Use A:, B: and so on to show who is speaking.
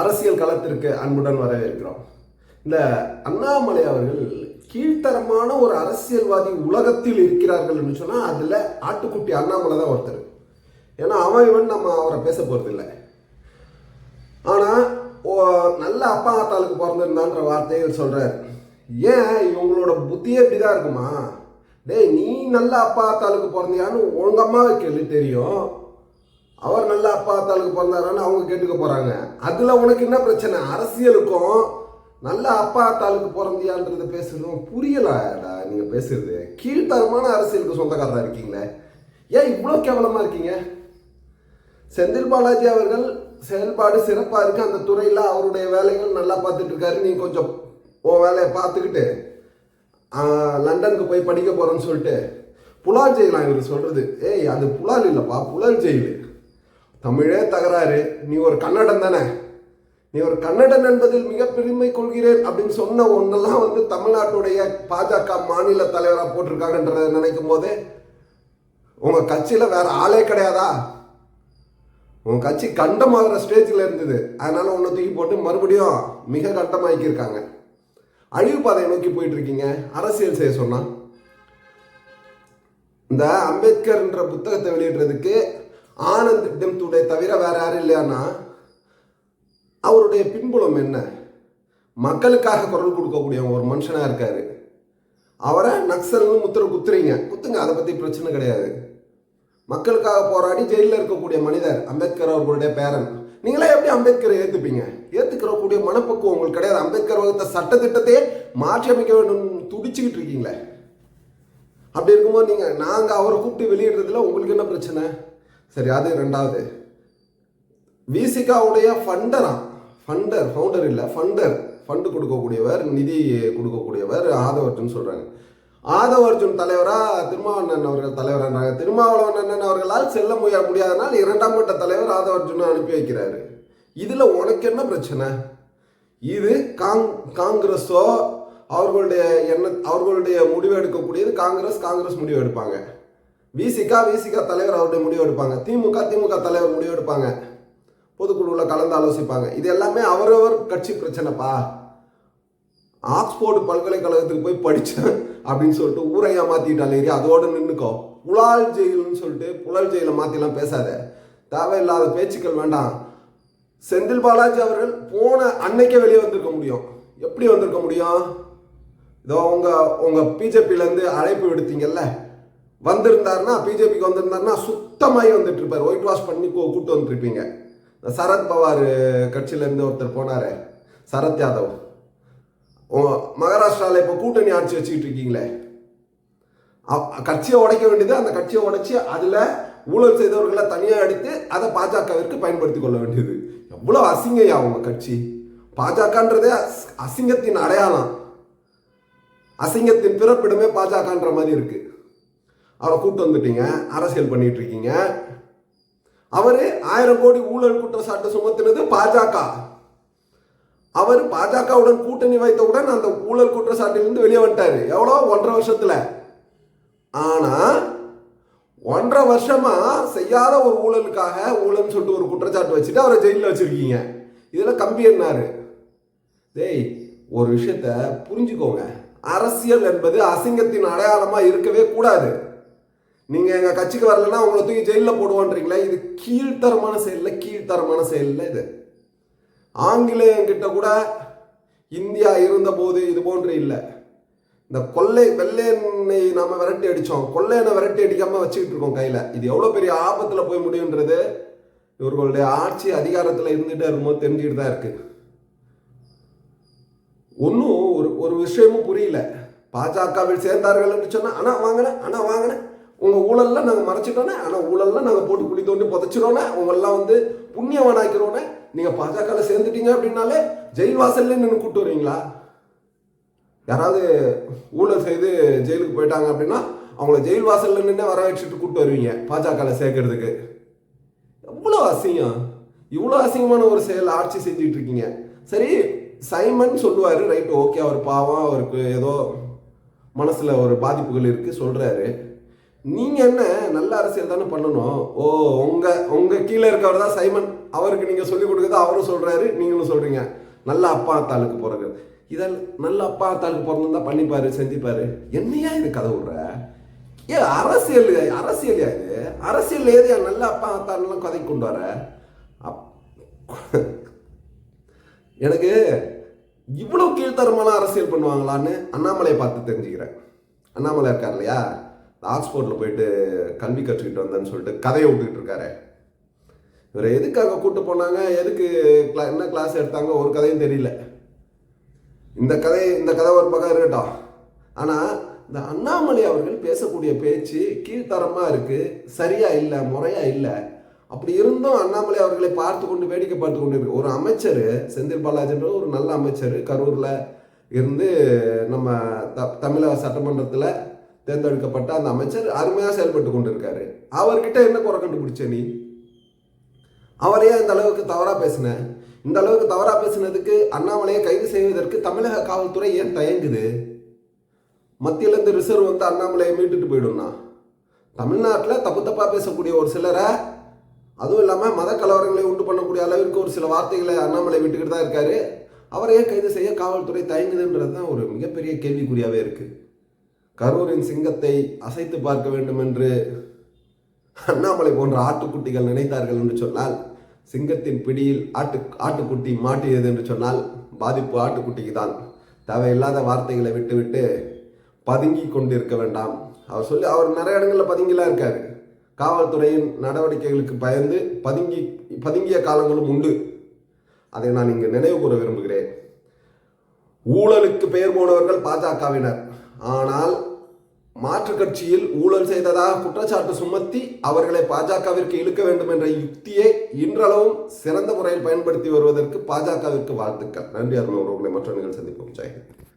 A: அரசியல் களத்திற்கு அன்புடன் வரவேற்கிறோம். இந்த அண்ணாமலை அவர்கள் கீழ்த்தரமான ஒரு அரசியல்வாதி உலகத்தில் இருக்கிறார்கள் என்று சொன்னால் அதில் ஆட்டுக்குட்டி அண்ணாமலை தான் ஒருத்தர். ஏன்னா அவன் இவன் நம்ம அவரை பேச போகிறதில்ல ஆனால் நல்ல அப்பா ஆத்தாளுக்கு பிறந்திருந்தான்ற வார்த்தையை சொல்கிறார் ஏன் இவங்களோட புத்தியே இப்படிதான் இருக்குமா? டேய் நீ நல்ல அப்பா ஆத்தாளுக்கு பிறந்தியான்னு ஒழுங்கமாக கேள்வி தெரியும். அவர் நல்ல அப்பா அத்தாளுக்கு பிறந்தாரான்னு அவங்க கேட்டுக்க போகிறாங்க அதில் உனக்கு என்ன பிரச்சனை? அரசியலுக்கும் நல்ல அப்பா அத்தாளுக்கு பிறந்தியான்றதை பேசுறதும் புரியலடா நீங்கள் பேசுறது. கீழ்த்தரமான அரசியலுக்கு சொந்தக்காரராக இருக்கீங்களே. ஏன் இவ்வளோ கேவலமாக இருக்கீங்க? செந்தில் பாலாஜி அவர்கள் செயல்பாடு சிறப்பாக இருக்கு. அந்த துறையில் அவருடைய வேலைகள் நல்லா பார்த்துட்டு இருக்காரு. நீ கொஞ்சம் உன் வேலையை பார்த்துக்கிட்டு லண்டனுக்கு போய் படிக்க போகிறேன்னு சொல்லிட்டு புலால் ஜெயிலாம் இவர் சொல்கிறது ஏய் அது புலால் இல்லைப்பா புலல் ஜெயில். தமிழே தகராறு. நீ ஒரு கன்னடன் தானே? நீ ஒரு கன்னடன் என்பதில் மிக பெருமை கொள்கிறேன் அப்படின்னு சொன்ன ஒன்றெல்லாம் வந்து தமிழ்நாட்டுடைய பாஜக மாநில தலைவராக போட்டிருக்காங்கன்றத நினைக்கும் போதே உங்கள் கட்சியில் வேற ஆளே கிடையாதா? உங்கள் கட்சி கண்டமாகிற ஸ்டேஜில் இருந்தது. அதனால உன்னை தூக்கி போட்டு மறுபடியும் மிக கண்டமாக்கியிருக்காங்க. அழிவு பாதையை நோக்கி போயிட்டு இருக்கீங்க அரசியல் செய்ய சொன்னா. இந்த அம்பேத்கர்ன்ற புத்தகத்தை வெளியிடுறதுக்கு ஆனந்த் டெம்த்துடைய தவிர வேற யாரும் இல்லையானா அவருடைய பின்புலம் என்ன? மக்களுக்காக குரல் கொடுக்கக்கூடிய ஒரு மனுஷனாக இருக்கார். அவரை நக்சல்னு முத்திர குத்துறீங்க. குத்துங்க அதை பற்றி பிரச்சனை கிடையாது. மக்களுக்காக போராடி ஜெயிலில் இருக்கக்கூடிய மனிதர் அம்பேத்கர் அவர்களுடைய பேரன். நீங்களே எப்படி அம்பேத்கரை ஏற்றுப்பீங்க ஏற்றுக்கிறக்கூடிய மனப்பக்குவம் உங்களுக்கு கிடையாது. அம்பேத்கர் வகுத்த சட்டத்திட்டத்தையே மாற்றி அமைக்க வேண்டும். துடிச்சுக்கிட்டு இருக்கீங்களே. அப்படி இருக்கும்போது நீங்கள் நாங்கள் அவரை கூப்பிட்டு வெளியிடுறதுல உங்களுக்கு என்ன பிரச்சனை? சரி அது ரெண்டாவது. விசிகாவுடைய ஃபண்டரா ஃபண்டர் ஃபவுண்டர் இல்லை ஃபண்டர் ஃபண்டு கொடுக்கக்கூடியவர் நிதி கொடுக்கக்கூடியவர் ஆதவர்ஜுன் சொல்கிறாங்க ஆதவர்ஜுன் தலைவரா திருமாவளவன் அவர்கள் தலைவராக திருமாவளவன் அவர்களால் செல்ல முடியா முடியாதனால் இரண்டாம் கட்ட தலைவர் ஆதவர்ஜுனை அனுப்பி வைக்கிறாரு. இதில் உனக்கு என்ன பிரச்சனை? இது காங் காங்கிரஸோ அவர்களுடைய என்ன அவர்களுடைய முடிவு எடுக்கக்கூடியது காங்கிரஸ் காங்கிரஸ் முடிவு எடுப்பாங்க. விசிகா விசிகா தலைவர் அவருடைய முடிவு எடுப்பாங்க. திமுக திமுக தலைவர் முடிவு எடுப்பாங்க. பொதுக்குழுவில் கலந்து ஆலோசிப்பாங்க. இது எல்லாமே அவரவர் கட்சி பிரச்சனைப்பா. ஆக்ஸ்போர்டு பல்கலைக்கழகத்துக்கு போய் படித்தேன் அப்படின்னு சொல்லிட்டு ஊரை ஏமாத்திட்டாலே அதோடு நின்றுக்கோ புலால் ஜெயில்னு சொல்லிட்டு புலால் ஜெயிலை மாற்றிலாம் பேசாத. தேவையில்லாத பேச்சுக்கள் வேண்டாம். செந்தில் பாலாஜி அவர்கள் போன அன்னைக்கே வெளியே வந்திருக்க முடியும். எப்படி வந்திருக்க முடியும்? இதோ உங்கள் உங்கள் பிஜேபியிலேருந்து அழைப்பு விடுத்தீங்கல்ல? வந்திருந்தாருன்னா பிஜேபிக்கு வந்திருந்தாருன்னா சுத்தமாகி வந்துட்டு இருப்பார் ஒயிட் வாஷ் பண்ணி கூ- கூட்டு வந்துருப்பீங்க சரத் பவார் கட்சியிலேருந்து ஒருத்தர் போனார். சரத் யாதவ். மகாராஷ்டிராவில் இப்போ கூட்டணி ஆட்சி வச்சுக்கிட்டு இருக்கீங்களே. கட்சியை உடைக்க வேண்டியது அந்த கட்சியை உடைச்சி அதில் ஊழல் செய்தவர்களை தனியாக எடுத்து அதை பாஜகவிற்கு பயன்படுத்தி கொள்ள வேண்டியது. எவ்வளோ அசிங்கையா அவங்க கட்சி. பாஜகன்றதே அசிங்கத்தின் அடையாளம். அசிங்கத்தின் பிறப்பிடமே பாஜகன்ற மாதிரி இருக்குது அவரை கூட்டு வந்துட்டீங்க அரசியல் பண்ணிட்டு இருக்கீங்க அவரு ஆயிரம் கோடி ஊழல் குற்றச்சாட்டு சுமத்தினது பாஜக. அவர் பாஜகவுடன் கூட்டணி வைத்தவுடன் அந்த ஊழல் குற்றச்சாட்டிலிருந்து வெளியே வந்துட்டாரு. எவ்வளோ? ஒன்றரை வருஷத்துல. ஆனா ஒன்றரை வருஷமா செய்யாத ஒரு ஊழலுக்காக ஊழல்னு சொல்லிட்டு ஒரு குற்றச்சாட்டு வச்சுட்டு அவரை ஜெயிலில் வச்சிருக்கீங்க. இதில் கம்பி என்னாரு? டேய் ஒரு விஷயத்த புரிஞ்சுக்கோங்க. அரசியல் என்பது அசிங்கத்தின் அடையாளமா இருக்கவே கூடாது. நீங்க எங்க கட்சிக்கு வரலன்னா உங்களை தூக்கி ஜெயிலில் போடுவோன்றீங்களே இது கீழ்த்தரமான செயல்ல கீழ்த்தரமான செயல்ல இது. ஆங்கிலேயங்கிட்ட கூட இந்தியா இருந்தபோது இது போன்று இல்லை. இந்த கொள்ளை வெள்ளையனை நம்ம விரட்டி அடிச்சோம். கொள்ளையனை விரட்டி அடிக்காம வச்சுக்கிட்டு இருக்கோம் கையில. இது எவ்வளவு பெரிய ஆபத்துல போய் முடியுன்றது இவர்களுடைய ஆட்சி அதிகாரத்துல இருந்துட்டே இருக்கும்போது தெரிஞ்சுக்கிட்டு தான் இருக்கு. ஒன்றும் ஒரு ஒரு விஷயமும் புரியல. பாஜகவில் சேர்ந்தார்கள் என்று சொன்னா அண்ணா வாங்கினேன் அண்ணா வாங்கினேன் உங்கள் ஊழல்லாம் நாங்கள் மறைச்சிட்டோன்னே ஆனால் ஊழல்லாம் நாங்கள் போட்டு குழி தோண்டி புதைச்சிடோன்னே உங்களெல்லாம் வந்து புண்ணியவனாக்கிறோன்னே நீங்கள் பாஜகவில் சேர்ந்துட்டீங்க அப்படின்னாலே ஜெயில் வாசல்ல நின்று கூட்டு வருவீங்களா யாராவது ஊழல் செய்து ஜெயிலுக்கு போயிட்டாங்க அப்படின்னா அவங்கள ஜெயில் வாசல்ல நின்று வர வச்சுட்டு கூட்டு வருவீங்க பாஜகவில் சேர்க்கறதுக்கு. எவ்வளோ அசிங்கம். இவ்வளோ அசிங்கமான ஒரு செயல் ஆட்சி செஞ்சுட்டு இருக்கீங்க சரி சைமன் சொல்லுவார் ரைட் ஓகே அவர் பாவம் அவருக்கு ஏதோ மனசில் ஒரு பாதிப்புகள் இருக்குது சொல்கிறாரு நீங்கள் என்ன நல்ல அரசியல் தானே பண்ணணும்? ஓ உங்கள் உங்கள் கீழே இருக்கவர் தான் சைமன். அவருக்கு நீங்கள் சொல்லிக் கொடுக்குறது அவரும் சொல்கிறாரு நீங்களும் சொல்கிறீங்க நல்ல அப்பா தாளுக்கு பிறகு இதில் நல்ல அப்பா தாளுக்கு பிறந்திருந்தா பண்ணிப்பாரு செஞ்சுப்பாரு. என்னையா இது கதை விடுற? ஏ அரசியல் அரசியலையா இது? அரசியல் ஏதையா நல்ல அப்பா தாள்லாம் கதை கொண்டு வர? அப்- எனக்கு இவ்வளோ கீழ்த்தரமான அரசியல் பண்ணுவாங்களான்னு அண்ணாமலையை பார்த்து தெரிஞ்சுக்கிறேன். அண்ணாமலை இருக்கார் இல்லையா? ஆக்ஸ்போர்டில் போயிட்டு கல்வி கற்றுக்கிட்டு வந்தேன்னு சொல்லிட்டு கதையை விட்டுக்கிட்டு இருக்காரு. இவரை எதுக்காக கூப்பிட்டு போனாங்க? எதுக்கு கிளா என்ன கிளாஸ் எடுத்தாங்க? ஒரு கதையும் தெரியல. இந்த கதை இந்த கதை ஒரு பக்கம் இருக்கட்டும். ஆனால் இந்த அண்ணாமலை அவர்கள் பேசக்கூடிய பேச்சு கீழ்த்தரமாக இருக்குது சரியாக இல்லை முறையாக இல்லை. அப்படி இருந்தும் அண்ணாமலை அவர்களை பார்த்து கொண்டு வேடிக்கை பார்த்து கொண்டு இருக்கு. ஒரு அமைச்சர் செந்தில் பாலாஜின்ற ஒரு நல்ல அமைச்சர் கரூரில் இருந்து நம்ம த தமிழக சட்டமன்றத்தில் தேர்ந்தெடுக்கப்பட்ட அந்த அமைச்சர் அருமையாக செயல்பட்டு கொண்டிருக்காரு. அவர்கிட்ட என்ன குறை கண்டுபிடிச்ச நீ? அவர் ஏன் இந்த அளவுக்கு தவறாக பேசின. இந்த அளவுக்கு தவறாக பேசினதுக்கு அண்ணாமலையை கைது செய்வதற்கு தமிழக காவல்துறை ஏன் தயங்குது? மத்தியிலேருந்து ரிசர்வ் வந்து அண்ணாமலையை மீட்டுட்டு போயிடும்னா? தமிழ்நாட்டில் தப்பு தப்பாக பேசக்கூடிய ஒரு சிலரை அதுவும் இல்லாமல் மத கலவரங்களை உண்டு பண்ணக்கூடிய அளவிற்கு ஒரு சில வார்த்தைகளை அண்ணாமலை விட்டுக்கிட்டு தான் இருக்காரு. அவரையே கைது செய்ய காவல்துறை தயங்குதுன்றது தான் ஒரு மிகப்பெரிய கேள்விக்குறியாகவே இருக்குது கரூரின் சிங்கத்தை அசைத்து பார்க்க வேண்டும் என்று அண்ணாமலை போன்ற ஆட்டுக்குட்டிகள் நினைத்தார்கள் என்று சொன்னால் சிங்கத்தின் பிடியில் ஆட்டு ஆட்டுக்குட்டி மாட்டியது என்று சொன்னால் பாதிப்பு ஆட்டுக்குட்டிக்கு தான் தேவையில்லாத வார்த்தைகளை விட்டுவிட்டு பதுங்கி கொண்டிருக்க வேண்டாம். அவர் சொல்லி அவர் நிறைய இடங்களில் பதுங்கிலாம் இருக்கார். காவல்துறையின் நடவடிக்கைகளுக்கு பயந்து பதுங்கி பதுங்கிய காலங்களும் உண்டு. அதை நான் இங்கு நினைவு கூற விரும்புகிறேன். ஊழலுக்கு பெயர் போனவர்கள் பாஜகவினர். ஆனால் மாற்றுக் கட்சியில் ஊழல் செய்ததாக குற்றச்சாட்டு சுமத்தி அவர்களை பாஜகவிற்கு இழுக்க வேண்டும் என்ற யுக்தியை இன்றளவும் சிறந்த முறையில் பயன்படுத்தி வருவதற்கு பாஜகவிற்கு வாழ்த்துக்கள். நன்றி அருண் அவர்களை மற்ற நிகழ்ச்சி சந்திப்போம். ஜெயஹிந்த்.